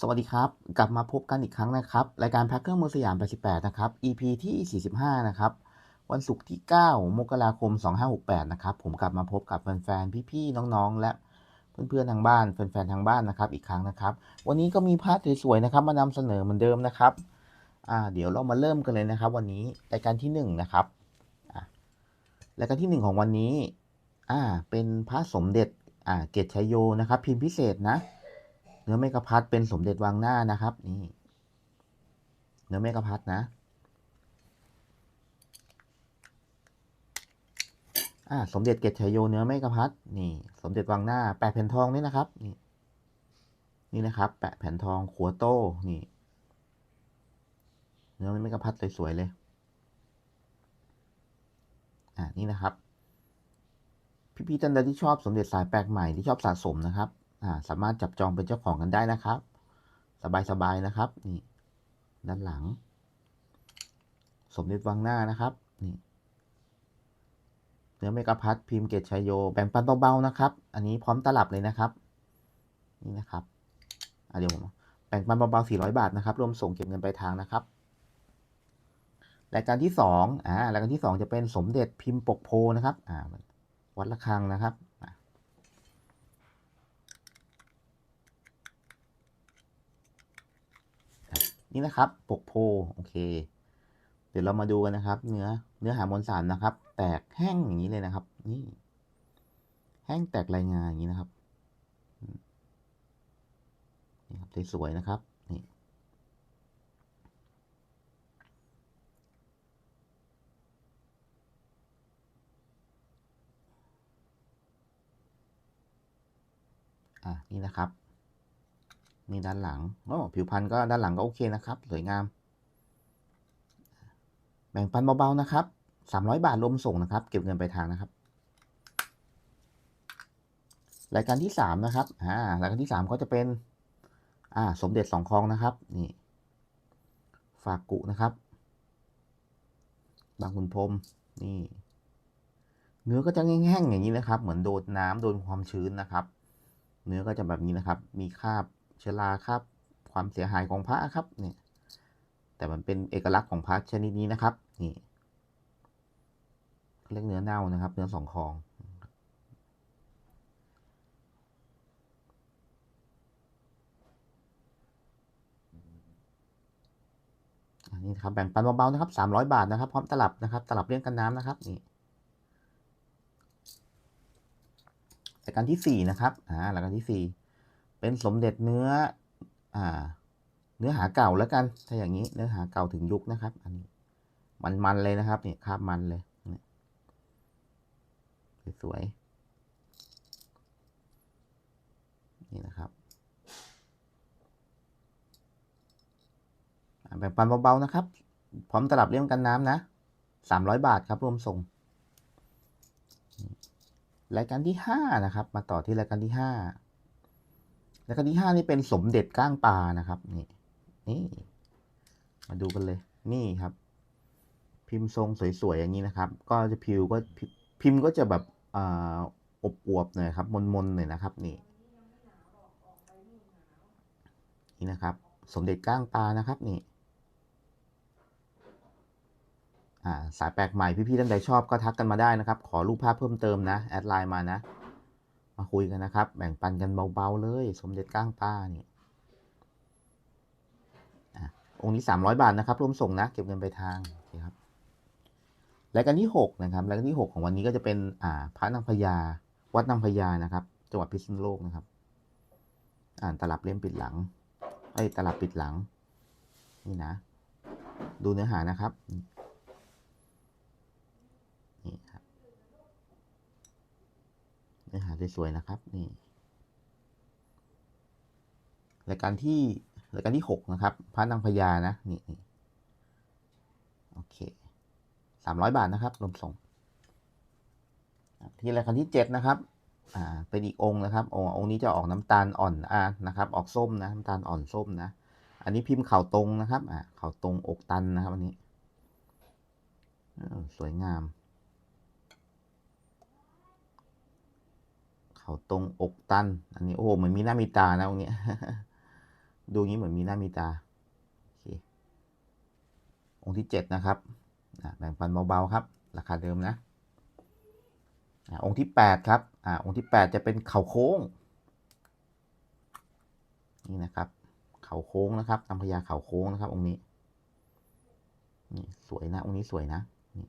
สวัสดีครับ กลับมาพบกันอีกครั้งนะครับ รายการพักเครื่องมือสยาม 88 นะครับ EP ที่ 45 นะครับ วันศุกร์ที่ 9 มกราคม 2568 นะครับ ผมกลับมาพบกับแฟนๆ พี่ๆ น้องๆ และเพื่อนๆ ทางบ้าน แฟนๆ ทางบ้านนะครับ อีกครั้งนะครับ วันนี้ก็มีพาร์ทสวยๆ นะครับ มานำเสนอเหมือนเดิมนะครับ อ่า เดี๋ยวเรามาเริ่มกันเลยนะครับ วันนี้รายการที่ 1 นะครับ อ่ารายการที่ 1 ของวันนี้ อ่า เป็นพระสมเด็จ อ่า เกตชัยโย นะครับ พิมพ์พิเศษนะ นื้อเมกะพัดเป็นสมเด็จวังหน้านะครับ นี่เนื้อเมกะพัดนะอ่าสมเด็จเกตชัยโยเนื้อเมกะพัดนี่ สมเด็จวังหน้าแปะแผ่นทองนี่นะครับ นี่ นี่นะครับ แปะแผ่นทองขัวโต้นี่ เนื้อเมกะพัดสวยๆเลยอ่านี่นะครับ พี่ๆท่านใดที่ชอบสมเด็จสายแปลกใหม่ที่ชอบสะสมนะครับ สามารถจับจองเป็นเจ้าของกันได้นะครับ สบายๆนะครับ นี่ด้านหลัง สมเด็จวังหน้านะครับ นี่เนื้อเมกะพัดพิมพ์เกตชัยโย แบ่งปันเบาๆนะครับ อันนี้พร้อมตลับเลยนะครับ นี่นะครับอะเดี๋ยวผมแบ่งปันเบาๆ400 บาทนะครับ รวมส่งเก็บเงินปลายทางนะครับ รายการที่สองอ่ารายการที่สองจะเป็นสมเด็จพิมพ์ปกโพนะครับ อ่า วัดระฆังนะครับอะ นี่นะครับปกโพโอเค เดี๋ยวเรามาดูกันนะครับ เนื้อเนื้อหามวลสารนะครับ แตกแห้งอย่างนี้เลยนะครับ นี่ แห้งแตกรายงานอย่างนี้นะครับนี่ครับสวยๆนะครับนี่อะนี่นะครับ นี่ด้านหลังโอ้ผิวพรรณก็ด้านหลังก็โอเคนะครับ สวยงาม แบ่งปันเบาๆนะครับสามร้อยบาทรวมส่งนะครับ เก็บเงินไปลายทางนะครับ รายการที่สามนะครับอ่ารายการที่สามก็จะเป็น อ่า สมเด็จสองคลองนะครับ นี่ ฝากกุนะครับ บางขุนพรมนี่ เนื้อก็จะแห้งๆอย่างนี้นะครับ เหมือนโดนน้ำโดนความชื้นนะครับ เนื้อก็จะแบบนี้นะครับ มีคราบ เชื้อราคราบความเสียหายของพระครับเนี่ยแต่มันเป็นเอกลักษณ์ของพระชนิดนี้นะครับ นี่เรียกเนื้อเน่านะครับ เนื้อสองคองอันนี้ครับแบ่งปันเบาๆนะครับสามร้อยบาทนะครับ พร้อมตลับนะครับ ตลับเลี่ยงกันน้ำนะครับนี่รายการที่สี่นะครับอ่ารายการที่สี่ เป็นสมเด็จเนื้ออ่า เนื้อหาเก่าแล้วกัน ถ้าอย่างนี้เนื้อหาเก่าถึงยุคนะครับ อันนี้ มันๆเลยนะครับเนี่ยคาบมันเลยสวยๆนี่นะครับแบ่งปันเบาๆนะครับ พร้อมตลับเลี่ยมกันน้ำนะสามร้อยบาทครับรวมส่ง รายการที่ห้านะครับ มาต่อที่รายการที่ห้า รายการที่ห้านี่เป็นสมเด็จก้างปลานะครับนี่นี่มาดูกันเลยนี่ครับ พิมพ์ทรงสวยๆอย่างนี้นะครับ ก็จะพิวก็พิพิมพ์ก็จะแบบอ่าอบอวบๆหน่อยครับ มนๆหน่อยนะครับ นี่ นี่นะครับ สมเด็จก้างปลานะครับนี่อ่าสายแปลกใหม่พี่ๆท่านใดชอบก็ทักกันมาได้นะครับ ขอรูปภาพเพิ่มเติมนะ แอดไลน์มานะ มาคุยกันนะครับ แบ่งปันกันเบาๆเลย สมเด็จก้างปลานี่อะองค์นี้สามร้อยบาทนะครับรวมส่งนะ เก็บเงินไปทางโอเครับรายการที่หกนะครับรายการที่หกของวันนี้ก็จะเป็นอ่าพระนางพญาวัดนางพญานะครับ จังหวัดพิษณุโลกนะครับ อ่านตลับเล่มปิดหลังไอ้ยตลับปิดหลัง นี่นะ ดูเนื้อหานะครับ นี่ครับ เนื้อหาสวยๆนะครับนี่รายการที่รายการที่หกนะครับ พระนางพญานะนี่นโอเคสามร้อยบาทนะครับรวมส่ง ที่รายการที่เจ็ดนะครับอ่าเป็นอีกองค์นะครับองค์องค์นี้จะออกน้ำตาลอ่อนอ่านะครับ ออกส้มนะน้ำตาลอ่อนส้มนะ อันนี้พิมพ์เข่าตรงนะครับอ่าเข่าตรงอกตันนะครับอันนี้สวยงาม เขาตรงอกตัน อันนี้โอ้โหเหมือนมีหน้ามีตานะตรงนี้ดูงี้เหมือนมีหน้ามีตาโอเคองค์ที่เจ็ดนะครับแบ่งปันเบาๆครับ ราคาเดิมนะองค์ที่แปดครับอะองค์ที่แปดจะเป็นเข่าโค้ง นี่นะครับ เข่าโค้งนะครับนำพญาเข่าโค้งนะครับ องค์นี้นี่สวยนะองค์นี้สวยนะนี่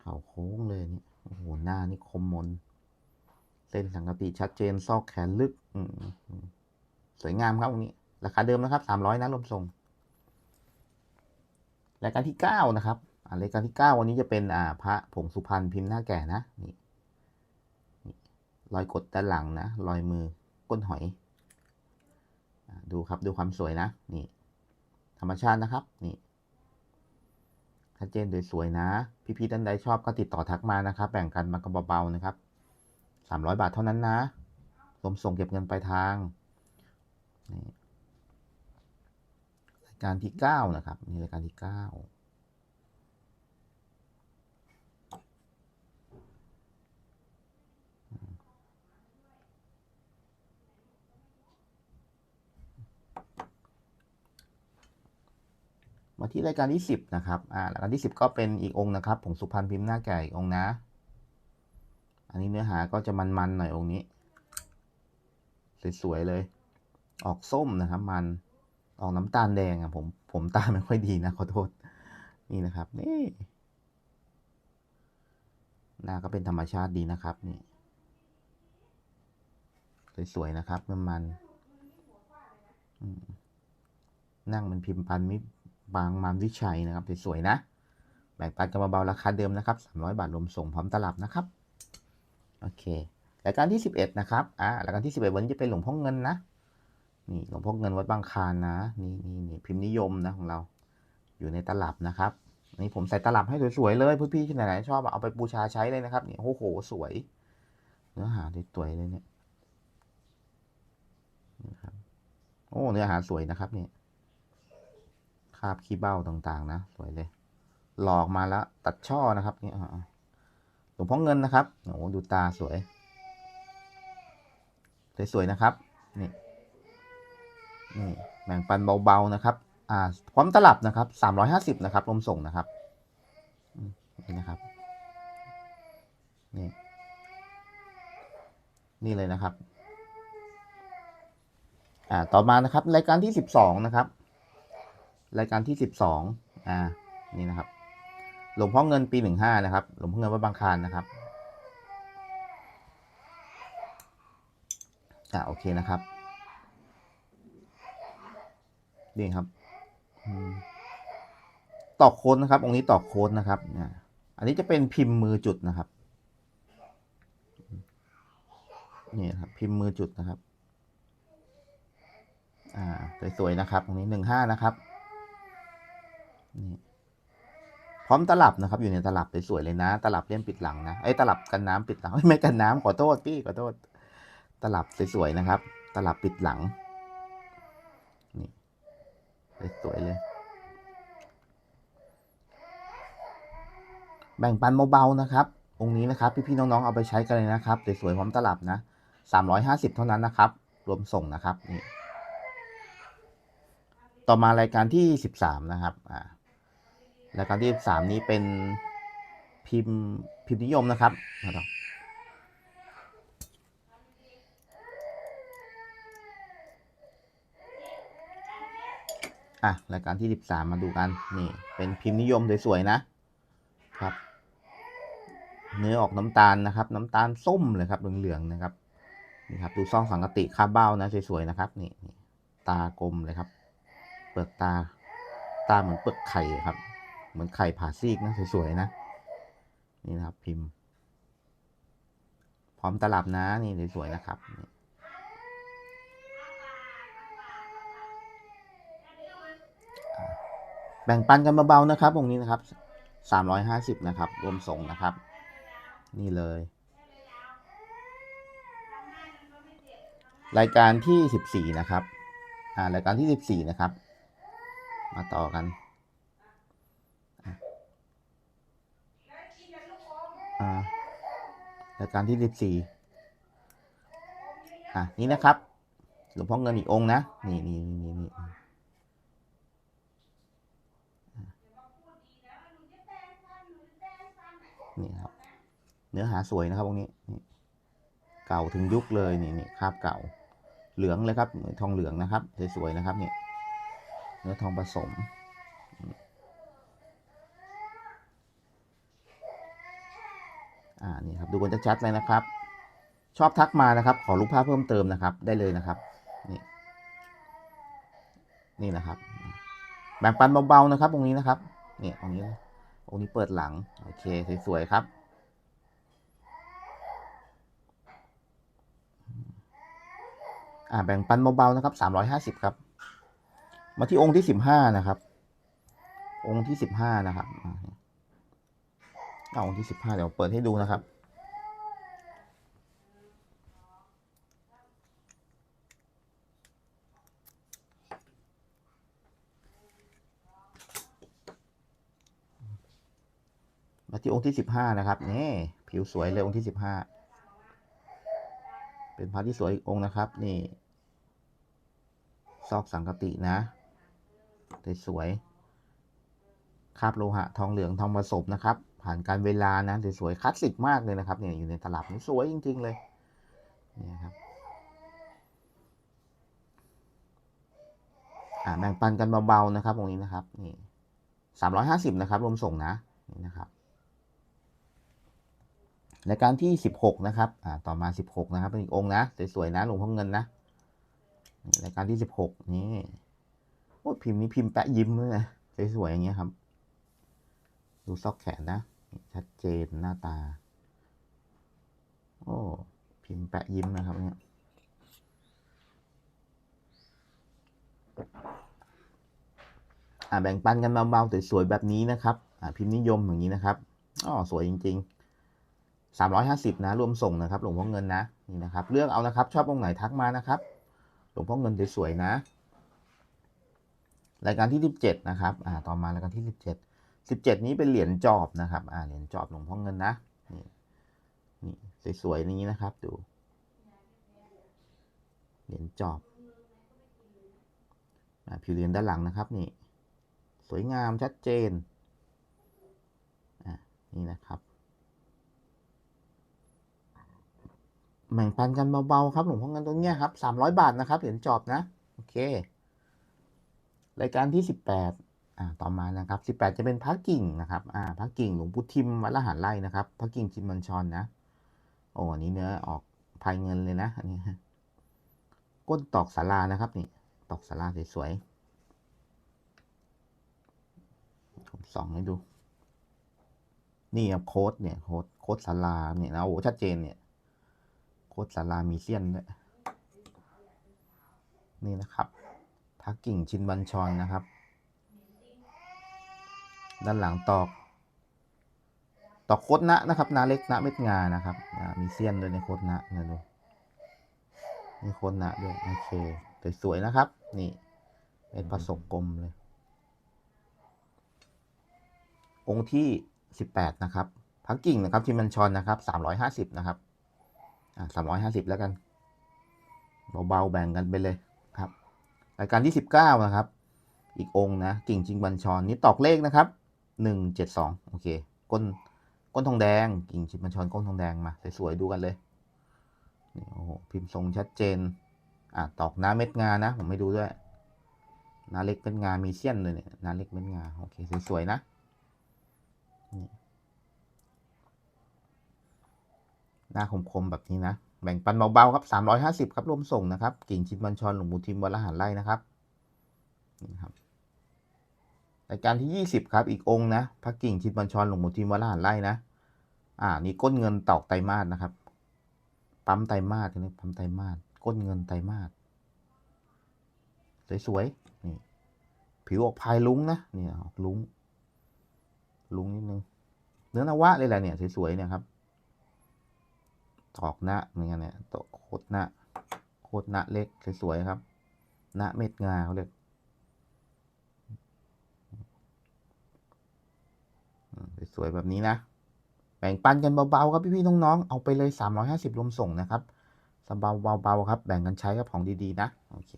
เข่าโค้งเลยนี่โอ้โหหน้านี่คมมน เส้นสังกติชัดเจน ซอกแขนลึก สวยงามครับองนี้ ราคาเดิมนะครับสามร้อยนะรวมส่งรายการที่เก้านะครับรายการที่เก้าวันนี้จะเป็นอ่าพระผงสุพรรณพิมพ์หน้าแก่นะนี่รอยกดด้านหลังนะรอยมือก้นหอยอดูครับดูความสวยนะ นี่ ธรรมชาตินะครับ นี่ชัดเจนสวยๆนะ พี่ๆท่านใดชอบก็ติดต่อทักมานะครับ แบ่งกันมาก็เบาๆนะครับ สามร้อยบาทเท่านั้นนะรวมส่งเก็บเงินปลายทางรายการที่เก้านะครับนี่รายการที่เก้ามาที่รายการที่สิบนะครับ อ่ารายการที่สิบก็เป็นอีกองค์นะครับผงสุพรรณพิมพ์หน้าแก่อีกองค์นะ อันนี้เนื้อหาก็จะมันๆหน่อยองค์นี้ สวยๆเลย ออกส้มนะครับ มันออกน้ำตาลแดงอะผมผมตาไม่ค่อยดีนะขอโทษ นี่นะครับนี่หน้าก็เป็นธรรมชาติดีนะครับ นี่สวยๆนะครับ มันมันนั่งมันพิมพ์ปันมิบางมามวิชัยนะครับสวยๆนะ แบ่งปันกันเบาๆราคาเดิมนะครับ300 บาทรวมส่งพร้อมตลับนะครับ โอเครายการที่ 11 นะครับอ่ารายการที่ 11 วันนี้จะเป็นหลวงพ่อเงินนะนี่หลวงพ่อเงินวัดบางคานนะนี่นี่นี่พิมพ์นิยมนะของเรา อยู่ในตลับนะครับนี่ผมใส่ตลับให้สวยๆเลยพี่ๆที่ไหนๆชอบเอาไปบูชาใช้เลยนะครับนี่โอ้โหสวย เนื้อหาสวยๆเลยเนี่ยนะครับโอ้เนื้อหาสวยนะครับเนี่ยคาบขี้เบ้าต่างๆ นะ สวยเลย หลอกมาแล้วตัดช่อนะครับเนี่อ่า หลวงพ่อเงินนะครับโอ้ดูตาสวย สวยๆนะครับ นี่ นี่แบ่งปันเบาๆนะครับ อ่า พร้อมตลับนะครับสามร้อยห้าสิบนะครับรวมส่งนะครับ นี่นะครับ นี่ นี่เลยนะครับ อ่า ต่อมานะครับ รายการที่สิบสองนะครับ รายการที่สิบสอง อ่า นี่นะครับ หลวงพ่อเงินปีหนึ่งห้านะครับ หลวงพ่อเงินวัดบางคานนะครับอ่าโอเคนะครับนี่ครับตอกโค้ดนะครับ องค์นี้ตอกโค้ดนะครับอ่าอันนี้จะเป็นพิมพ์มือจุดนะครับนี่ครับ พิมพ์มือจุดนะครับ อ่า สวยๆนะครับ ตรงนี้หนึ่งห้านะครับ นี่ ร้อมตลับนะครับ อยู่ในตลับสวยๆเลยนะ ตลับเลี่ยมปิดหลังนะไอ้ตลับกันน้ำปิดหลังไม่กันน้ำขอโทษพี่ขอโทษ ตลับสวยๆนะครับ ตลับปิดหลังนี่สวยๆเลยแบ่งปันเบาๆนะครับ องค์นี้นะครับ พี่ๆน้องๆเอาไปใช้กันเลยนะครับสวยๆพร้อมตลับนะสามร้อยห้าสิบเท่านั้นนะครับ รวมส่งนะครับนี่ต่อมารายการที่สิบสามนะครับอ่า รายการที่สามนี้เป็นพิมพ์พิมพ์นิยมนะครับนะครับอะรายการที่สิบสามมาดูกันนี่ เป็นพิมพ์นิยมสวยๆนะครับ เนื้อออกน้ำตาลนะครับ น้ำตาลส้มเลยครับเหลืองๆนะครับนี่ครับดูซองสังกติคาบเบ้านะสวยๆนะครับนี่นี่ตากลมเลยครับ เปลือกตาตาเหมือนเปลือกไข่ครับ เหมือนไข่ผ่าซีกนะสวยๆนะ นี่นะครับพิมพ์ พร้อมตลับนะนี่สวยๆนะครับแบ่งปันกันเบาๆนะครับตรงนี้นะครับสามร้อยห้าสิบนะครับ รวมส่งนะครับ นี่เลย รายการที่สิบสี่นะครับ อ่ารายการที่สิบสี่นะครับ มาต่อกันอะอ่า ราการที่สิบสี่อะนี่นะครับหลวงพ่อเงินอีกองนะ นี่นี่นี่นี่นี่ครับ เนื้อหาสวยนะครับองนี้ เก่าถึงยุคเลยนี่นี่คราบเก่า เหลืองเลยครับ ทองเหลืองนะครับ สวยๆนะครับเนี่ยเนื้อทองผสม อ่านี่ครับดูกันชัดๆเลยนะครับ ชอบทักมานะครับ ขอรูปภาพเพิ่มเติมนะครับ ได้เลยนะครับ นี่ นี่นะครับ แบ่งปันเบาๆนะครับ ตรงนี้นะครับเนี่ยตรงนี้ตรงนี้เปิดหลัง โอเคสวยๆครับอ่าแบ่งปันเบาๆนะครับสามร้อยห้าสิบครับ มาที่องค์ที่สิบห้านะครับ องค์ที่สิบห้านะครับอ่า เอาองค์ที่สิบห้าเดี๋ยวเปิดให้ดูนะครับ มาที่องค์ที่สิบห้านะครับนี่ผิวสวยเลยองค์ที่สิบห้าเป็นพระที่สวยอีกองค์นะครับ นี่ ซอกสังกตินะสวยๆคาบโลหะทองเหลืองทองผสมนะครับ ผ่านการเวลานะสวยๆคลาสสิกมากเลยนะครับเนี่ยอยู่ในตลับนี่สวยจริง ๆ เลยเนี่ยครับอ่าแบ่งปันกันเบาๆนะครับตรงนี้นะครับนี่สามร้อยห้าสิบนะครับรวมส่งนะนี่นะครับรายการที่สิบหกนะครับอ่าต่อมาสิบหกนะครับเป็นอีกองค์นะสวยๆนะหลวงพ่อเงินนะนี่รายการที่สิบหกนี่โอ้พิมพ์นี้พิมพ์แปะยิ้มเลยนะสวยๆอย่างเงี้ยครับ ดูซอกแขนนะ ชัดเจนหน้าตา โอ้ พิมพ์แปะยิ้มนะครับเนี่ยอ่าแบ่งปันกันเบาๆสวยๆแบบนี้นะครับอ่าพิมพ์นิยมอย่างนี้นะครับอ๋อสวยจริงๆสามร้อยห้าสิบนะ รวมส่งนะครับ หลวงพ่อเงินนะนี่นะครับ เลือกเอานะครับ ชอบองค์ไหนทักมานะครับ หลวงพ่อเงินสวยๆนะ รายการที่สิบเจ็ดนะครับ อ่า ต่อมารายการที่สิ สิบเจ็ดนี้เป็นเหรียญจอบนะครับอ่าเหรียญจอบหลวงพ่อเงินนะนี่นี่สวยๆนี้นะครับ ดู เหรียญจอบอ่าผิวเหรียญด้านหลังนะครับ นี่ สวยงามชัดเจนอ่านี่นะครับแบ่งปันกันเบาๆครับหลวงพ่อเงินตรงเนี้ยครับสามร้อยบาทนะครับเหรียญจอบนะ โอเค รายการที่สิบแปด ต่อมานะครับสิบแปดจะเป็นพระกิ่งนะครับอ่าพระกิ่งหลวงปู่ทิมวัดละหารไร่นะครับพระกิ่งจิมบัญชรนะโอ้อันนี้เนื้อออกภายเงินเลยนะอันนี้ก้นตอกสารานะครับนี่ตอกสาราสวยๆผมส่องให้ดูนี่ครับโค้ดเนี่ยโค้ดโค้ดสาราเนี่ยนะโอ้ชัดเจนเนี่ยโคตรสารามีเซียนด้วยนี่นะครับพักกิ่งชินบัญชรนะครับ ด้านหลังตอก ตอกโคตรนะนะครับนาเล็กนะเม็ดงานะครับมีเซียนด้วยในโคตรนะนะดูมีโคตรนะด้วยโอเคสวยๆนะครับ นี่เป็นผสมกลมเลย องค์ที่สิบแปดนะครับพักกิ่งนะครับชินบัญชรนนะครับสามร้อยห้าสิบนะครับอ่าสามร้อยห้าสิบแล้วกัน เบาๆแบ่งกันไปเลยครับรายการที่สิบเก้านะครับ อีกองนะกิ่งจิงบัญชรนี่ตอกเลขนะครับ หนึ่งเจ็ดสองโอเค ก้นก้นทองแดงกิ่งจิงบัญชรก้นทองแดงมาสวยๆดูกันเลยนี่โอ้โหพิมพ์ทรงชัดเจน อ่าตอกน้าเม็ดงานะ ผมไม่ดูด้วยน้าเล็กเม็ดงา มีเสี้ยนเลยเนี่ยน้าเล็กเม็ดงาโอเคสวยๆนะนี่หน้าคมๆแบบนี้นะ แบ่งปันเบาๆครับสามร้อยห้าสิบครับรวมส่งนะครับ กิ่งชินบัญชรหลวงปู่ทิมวัดละหารไร่นะครับนี่ครับ รายการที่ยี่สิบครับอีกองนะพระกิ่งชินบัญชรหลวงปู่ทิมวัดละหารไร่นะอ่านี่ก้นเงินตอกไตมาสนะครับ ปั๊มไตมาสนี่ปั๊มไตมาสก้นเงินไตมาสสวยๆนี่ผิวออกพายลุ้งนะเนี่ยออกลุ้งลุ้งนิดนึงเนื้อนวะเลยแหละเนี่ยสวยๆเนี่ยครับตอกหน้าเหมือนกันเนี่ยตอกโคตรหน้าโคตรหน้าเล็กสวยๆครับหน้าเม็ดงาเขาเรียก สวยๆแบบนี้นะ แบ่งปันกันเบาๆครับพี่ๆน้องๆเอาไปเลย 350รวมส่งนะครับสบายเบาๆครับ แบ่งกันใช้ครับของดีๆนะโอเค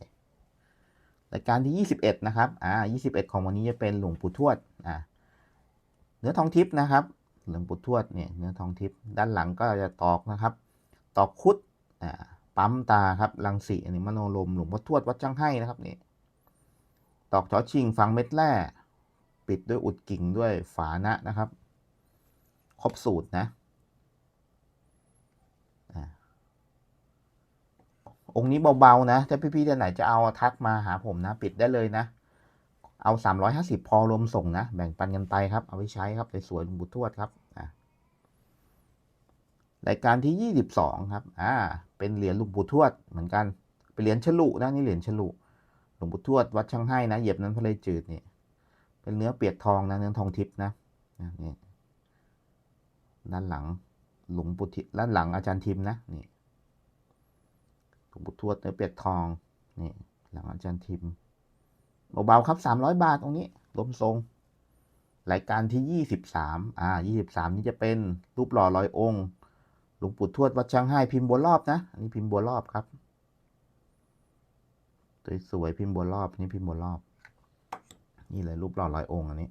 รายการที่ 21 นะครับ อ่า 21 ของวันนี้จะเป็นหลวงปู่ทวด อ่า เนื้อทองทิพย์นะครับ หลวงปู่ทวดเนี่ย เนื้อทองทิพย์ ด้านหลังก็จะตอกนะครับ ตอกคุด อ่า ปั๊มตาครับรังสีอันนี้มโนลม หลวงพ่อทวดวัดจังให้นะครับนี่ ตอกจอชิงฟังเม็ดแร่ ปิดด้วยอุดกิ่งด้วยฝานะนะครับ ครบสูตรนะองค์นี้เบาๆนะ ถ้าพี่ๆท่านไหนจะเอาทักมาหาผมนะ ปิดได้เลยนะ เอา 350 พอรวมส่งนะ แบ่งปันกันไปครับ เอาไว้ใช้ครับสวยๆหลวงปู่ทวดครับรายการที่ 22 ครับ อ่า เป็นเหรียญหลวงปู่ทวดเหมือนกัน เป็นเหรียญฉลุนะนี่เหรียญฉลุ หลวงปู่ทวดวัดช่างให้นะ เหยียบนั้นพระเลยจืดนี่ เป็นเนื้อเปียกทองนะ เนื้อทองทิพย์นะนี่ด้านหลังหลวงปู่ทิด้านหลังอาจารย์ทิมนะนี่หลวงปู่ทวดเนื้อเปียกทองนี่หลังอาจารย์ทิมเบาๆครับ300บาทตรงนี้ลมทรงรายการที่ 23 อ่า 23 นี่จะเป็นรูปหล่อร้อยองค์ หลวงปู่ทวดวัดช่างให้พิมพ์บัวรอบนะ อันนี้พิมพ์บัวรอบครับ สวยๆพิมพ์บัวรอบ นี่พิมพ์บัวรอบ นี่เลยรูปหล่อร้อยองค์อันนี้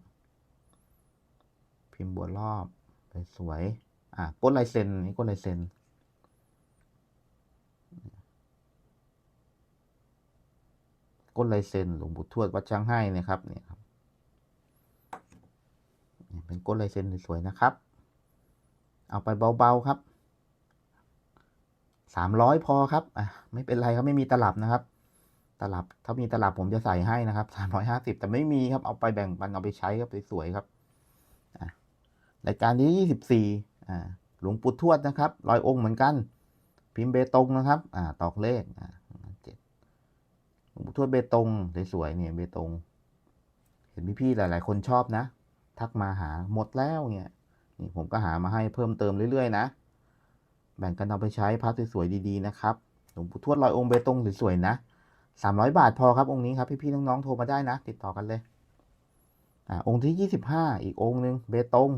พิมพ์บัวรอบสวยอ่าก้นลายเซ็นนี่ก้นลายเซ็นก้นลายเซ็นหลวงปู่ทวดวัดช้างให้นะครับเนี่ยครับเป็นก้นลายเซ็นสวยๆนะครับ เอาไปเบาๆครับสามร้อยพอครับอะไม่เป็นไรครับไม่มีตลับนะครับ ตลับ ถ้ามีตลับผมจะใส่ให้นะครับสามร้อยห้าสิบแต่ไม่มีครับ เอาไปแบ่งปันเอาไปใช้ครับสวยๆครับรายการที่ยี่สิบสี่อ่าหลวงปู่ทวดนะครับรอยองค์เหมือนกัน พิมพ์เบตงนะครับ อ่า ตอกเลขอ่าเจ็ดหลวงปู่ทวดเบตงสวยๆเนี่ยเบตง เห็นพี่ๆหลาย ๆ คนชอบนะ ทักมาหาหมดแล้วเนี่ยนี่ผมก็หามาให้เพิ่มเติมเรื่อยๆนะ แบ่งกันเอาไปใช้พัดสวยๆดีๆนะครับ หลวงปู่ทวดลอยองค์เบตงสวยๆนะ สามร้อยบาทพอครับองค์นี้ครับพี่ๆน้องๆโทรมาได้นะ ติดต่อกันเลยอ่าองค์ที่ยี่สิบห้าอีกองค์หนึ่งเบตง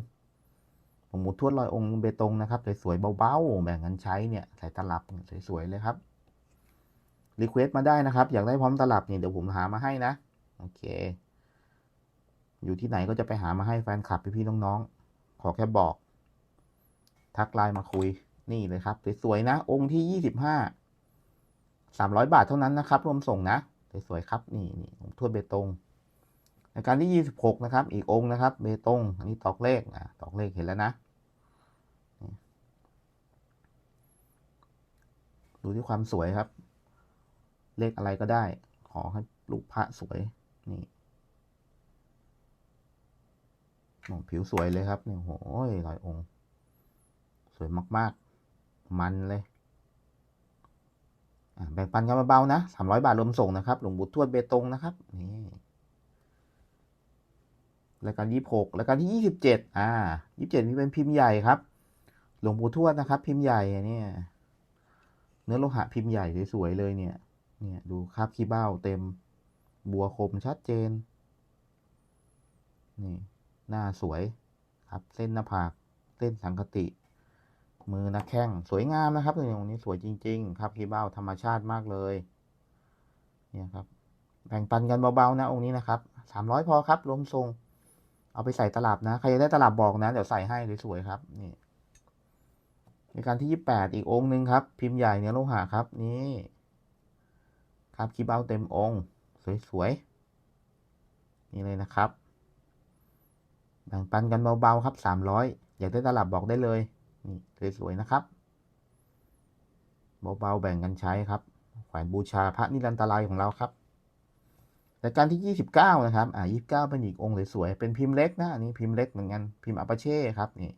หลวงปู่ทวดลอยองค์เบตงนะครับสวยๆเบาๆแบ่งกันใช้เนี่ยใส่ตลับสวยๆเลยครับรีเควสมาได้นะครับ อยากได้พร้อมตลับนี่เดี๋ยวผมหามาให้นะโอเค อยู่ที่ไหนก็จะไปหามาให้แฟนคลับพี่ๆน้องๆขอแค่บอก ทักไลน์มาคุยนี่เลยครับสวยๆนะ องค์ที่ยี่สิบห้า สามร้อยบาทเท่านั้นนะครับ รวมส่งนะ สวยๆครับ นี่นี่ผมทวดเบตงในการที่ยี่สิบหกนะครับ อีกองค์นะครับ เบตง อันนี้ตอกเลขอะตอกเลขเห็นแล้วนะ ดูที่ความสวยครับ เลขอะไรก็ได้ ขอให้ลูกพระสวย นี่มองผิวสวยเลยครับเนี่ยโอ้ยลอยองค์ สวยมาก ๆ มันเลย แบ่งปันกันเบาๆนะสามร้อยบาทรวมส่งนะครับ หลวงปู่ทวดเบตงนะครับนี่รายการยี่หกรายการที่ยี่สิบเจ็ดอ่ายี่สิบเจ็ดนี่เป็นพิมพ์ใหญ่ครับ หลวงปู่ทวดนะครับ พิมพ์ใหญ่เนี่ยเนื้อโลหะพิมพ์ใหญ่สวยๆเลยเนี่ย เนี่ยดูคราบขี้เบ้าเต็ม บัวคมชัดเจน นี่ หน้าสวยครับ เส้นหน้าผาก เส้นสังกติ มือนะแข้งสวยงามนะครับตรงนี้สวยจริง ๆ ครับขี้เบ้าธรรมชาติมากเลย เนี่ยครับ แบ่งปันกันเบาๆนะองค์นี้นะครับสามร้อยพอครับรวมทรง เอาไปใส่ตลับนะ ใครจะได้ตลับบอกนะ เดี๋ยวใส่ให้สวยๆครับ นี่ในการที่ยี่แปดอีกองค์หนึ่งครับ พิมพ์ใหญ่เนื้อโลหะครับ นี่ ครับคีบเบ้าเต็มองค์สวยๆนี่เลยนะครับแบ่งปันกันเบาๆครับสามร้อยอยากได้ตลับบอกได้เลย นี่สวยๆนะครับเบาๆแบ่งกันใช้ครับแขวนบูชาพระนิรันตรายของเราครับรายการที่ยี่สิบเก้านะครับ อ่ายี่สิบเก้าเป็นอีกองค์สวยๆ เป็นพิมพ์เล็กนะ อันนี้พิมพ์เล็กเหมือนกัน พิมพ์อัปเช่ครับ นี่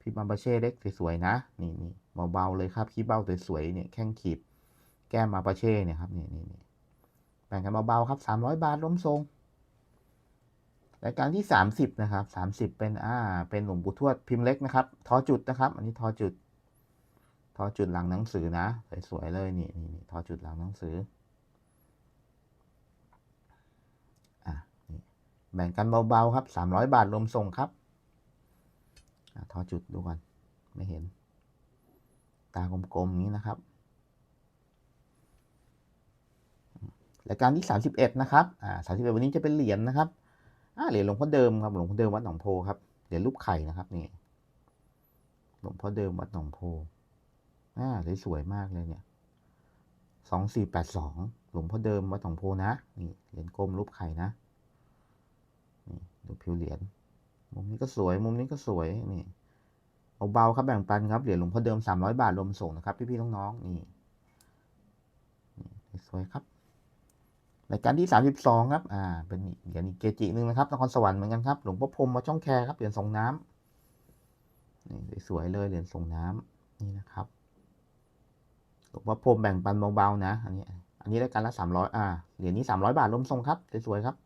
พิมพ์อัปเช่เล็กสวยๆนะ นี่นี่เบาๆเลยครับขี้เบ้าสวยๆ เนี่ย แข้งขีด แก้มอัปเช่เนี่ยครับ นี่นี่นี่แบ่งกันเบาๆครับสามร้อยบาทล้มทรง รายการที่ 30 นะครับ 30 เป็นอ่าเป็นหลวงปู่ทวดพิมพ์เล็กนะครับทอจุดนะครับ อันนี้ทอจุดทอจุดหลังหนังสือนะ สวยๆเลยนี่นี่ทอจุดหลังหนังสืออะนี่แบ่งกันเบาๆครับ 300 บาทรวมส่งครับอทอจุดดูก่อนไม่เห็น ตากลมๆนี้นะครับรายการที่ 31 นะครับ อ่า31 วันนี้จะเป็นเหรียญนะครับ เหรียญหลวงพ่อเดิมครับหลวงพ่อเดิมวัดหนองโพครับเหรียญรูปไข่นะครับนี่หลวงพ่อเดิมวัดหนองโพอ่าสวยมากเลยเนี่ยสองสี่แปดสองหลวงพ่อเดิมวัดหนองโพนะนี่เหรียญกลมรูปไข่นะนี่ดูผิวเหรียญมุมนี้ก็สวยมุมนี้ก็สวยนี่เบาๆครับแบ่งปันครับเหรียญหลวงพ่อเดิมสามร้อยบาทรวมส่งนะครับพี่ๆน้องๆนี่สวยครับ รายการที่สามสิบสองครับ อ่า เป็นเหรียญอีกเกจิหนึ่งนะครับ นครสวรรค์เหมือนกันครับ หลวงพ่อพรหมวัดช่องแคร์ครับ เหรียญส่งน้ำนี่สวยๆเลย เหรียญส่งน้ำนี่นะครับ หลวงพ่อพรมแบ่งปันเบาๆนะ อันนี้ อันนี้รายการละสามร้อยอ่า เหรียญนี้สามร้อยบาทรวมส่งครับ สวยๆครับ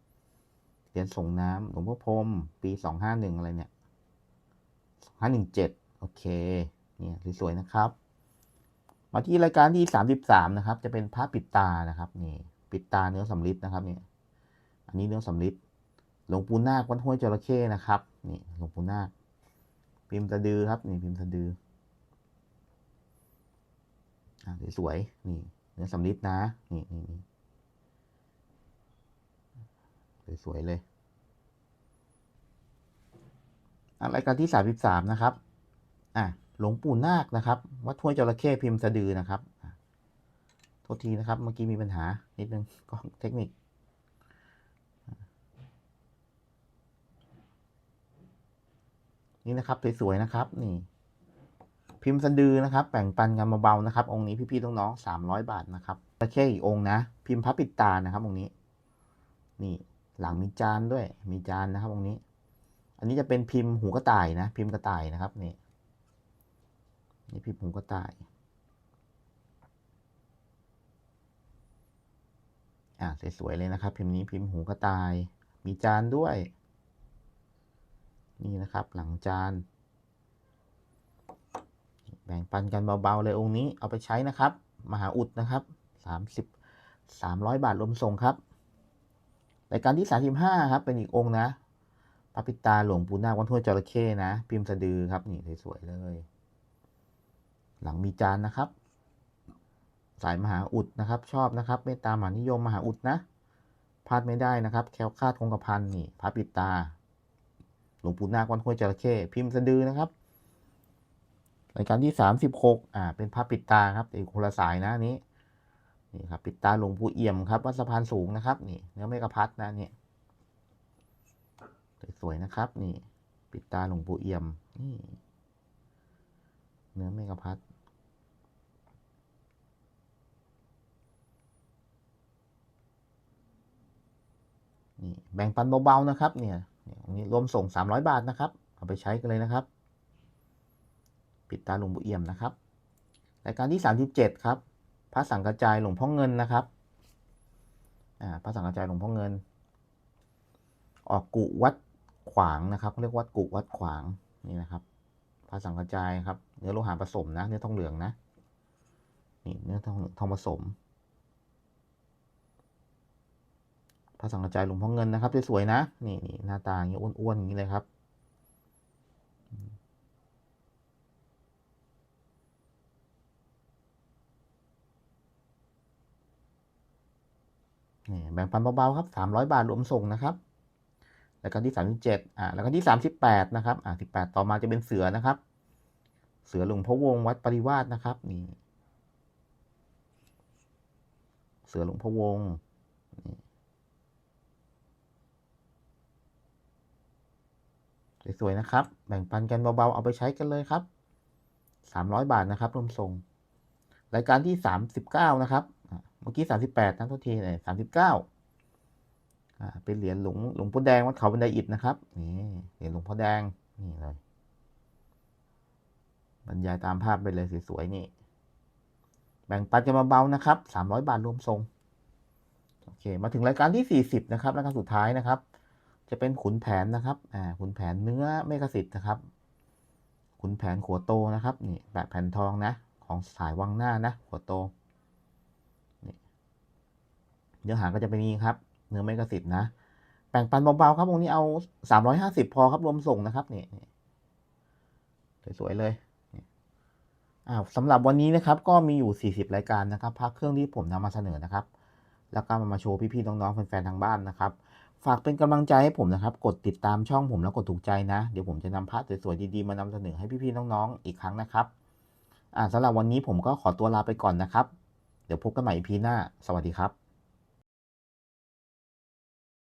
เหรียญส่งน้ำหลวงพ่อพรม ปีสองห้าหนึ่งอะไรเนี่ยห้าหนึ่งเจ็ดโอเค เนี่ยสวยๆนะครับ มาที่รายการที่สามสิบสามนะครับ จะเป็นพระปิดตานะครับ นี่ ปิดตาเนื้อสำริดนะครับเนี่ยอันนี้เนื้อสำริดหลวงปู่นาควัดห้วยจระเข้นะครับนี่หลวงปู่นาคพิมพ์สะดือครับนี่พิมพ์สะดืออ่าสวยๆนี่เนื้อสำริดนะนี่นี่นี่สวยๆเลยอะรายการที่สามสิบสามนะครับ อะ หลวงปู่นาคนะครับ วัดห้วยจระเข้พิมพ์สะดือนะครับ โทษทีนะครับ เมื่อกี้มีปัญหา นิดนึงก็เทคนิค นี่นะครับ สวยๆนะครับ นี่ พิมพ์สะดือนะครับ แบ่งปันกันเบาๆนะครับ องค์นี้พี่ๆน้องๆสามร้อยบาทนะครับจระเข้อีกองนะ พิมพ์พระปิดตานะครับ องค์นี้ นี่หลังมีจานด้วย มีจานนะครับ องค์นี้ อันนี้จะเป็นพิมพ์หูกระต่ายนะ พิมพ์กระต่ายนะครับ นี่ นี่พิมพ์หูกระต่าย อ่าสวยๆเลยนะครับ พิมพ์นี้พิมพ์หูกระต่าย มีจานด้วย นี่นะครับ หลังจาน แบ่งปันกันเบาๆเลยองค์นี้เอาไปใช้นะครับ มหาอุดนะครับสามสิบสามร้อยบาทรวมส่งครับรายการที่สามสิบห้าครับ เป็นอีกองค์นะพระปิตาหลวงปู่นาควัดห้วยจระเข้นะ พิมพ์สะดือครับ นี่สวยๆเลย หลังมีจานนะครับ สายมหาอุดนะครับ ชอบนะครับเมตตามหานิยมมหาอุดนะพลาดไม่ได้นะครับแคล้วคาดคงกระพันนี่พระปิดตา หลวงปู่นาควัดห้วยจระเข้พิมพ์สะดือนะครับรายการที่สามสิบหกอ่า เป็นพระปิดตาครับแต่คนละสายนะนี้นี่ครับปิดตาหลวงปู่เอี่ยมครับวัดสะพานสูงนะครับ นี่เนื้อเมกะพัดนะนี่สวยๆนะครับ นี่ ปิดตาหลวงปู่เอี่ยมนี่เนื้อเมกะพัด นี่แบ่งปันเบาๆนะครับเนี่ยนี่ยอันนี้รวมส่งสามร้อยบาทนะครับ เอาไปใช้กันเลยนะครับ ปิดตาหลวงปู่เอี่ยมนะครับรายการที่สามสิบเจ็ดครับ พระสังกระจายหลวงพ่อเงินนะครับอ่าพระสังกระจายหลวงพ่อเงิน ออกกุวัดขวางนะครับเขาเรียกวัดกุวัดขวางนี่นะครับพระสังกระจายครับ เนื้อโลหะผสมนะ เนื้อทองเหลืองนะนี่เนื้อทองทองผสม พ ระสังกระจายหลวงพ่อเงินนะครับสวยๆนะนี่นี่หน้าตาอย่างนี้อ้วนๆอย่างนี้เลยครับ นี่แบ่งปันเบาๆครับสามร้อยบาทรวมส่งนะครับแล้วก็ที่สามสิบเจ็ดอ่าแล้วก็ที่สามสิบแปดนะครับอ่าสิบแปดต่อมาจะเป็นเสือนะครับ เสือหลวงพ่อวงวัดปริวาสนะครับนี่เสือหลวงพ่อวง สวยๆนะครับ แบ่งปันกันเบาๆ เอาไปใช้กันเลยครับสามร้อยบาทนะครับรวมส่ง รายการที่สามสิบเก้านะครับ เมื่อกี้สามสิบแปดนะโทษทีเลยสามสิบเก้าอ่าเป็นเหรียญหลวงหลวงพ่อแดงวัดเขาบันไดอิฐนะครับ นี่เหรียญหลวงพ่อแดง นี่เลย บรรยายตามภาพไปเลยสวยๆนี่ แบ่งปันกันเบาๆนะครับสามร้อยบาทรวมทรงโอเค มาถึงรายการที่สี่สิบนะครับ รายการสุดท้ายนะครับ จะเป็นขุนแผนนะครับ อ่า ขุนแผนเนื้อเมฆสิทธิ์นะครับ ขุนแผนขัวโตนะครับ นี่แบบแผ่นทองนะ ของสายวังหน้านะ ขัวโตเนื้อหาก็จะเป็นนี้ครับ เนื้อเมกะสิทธิ์นะ แบ่งปันเบาๆครับวงนี้เอาสามร้อยห้าสิบพอครับรวมส่งนะครับ นี่ สวยๆเลยอ้าวสำหรับวันนี้นะครับก็มีอยู่สี่สิบรายการนะครับพักเครื่องที่ผมนำมาเสนอนะครับ แล้วก็มามาโชว์พี่ๆน้องๆแฟนๆทางบ้านนะครับ ฝากเป็นกำลังใจให้ผมนะครับ กดติดตามช่องผมแล้วกดถูกใจนะ เดี๋ยวผมจะนำพาพสวยๆดีๆ มานำเสนอให้พี่ๆน้องๆอีกครั้งนะครับอ่าสำหรับวันนี้ผมก็ขอตัวลาไปก่อนนะครับ เดี๋ยวพบกันใหม่พีหน้า สวัสดีครับ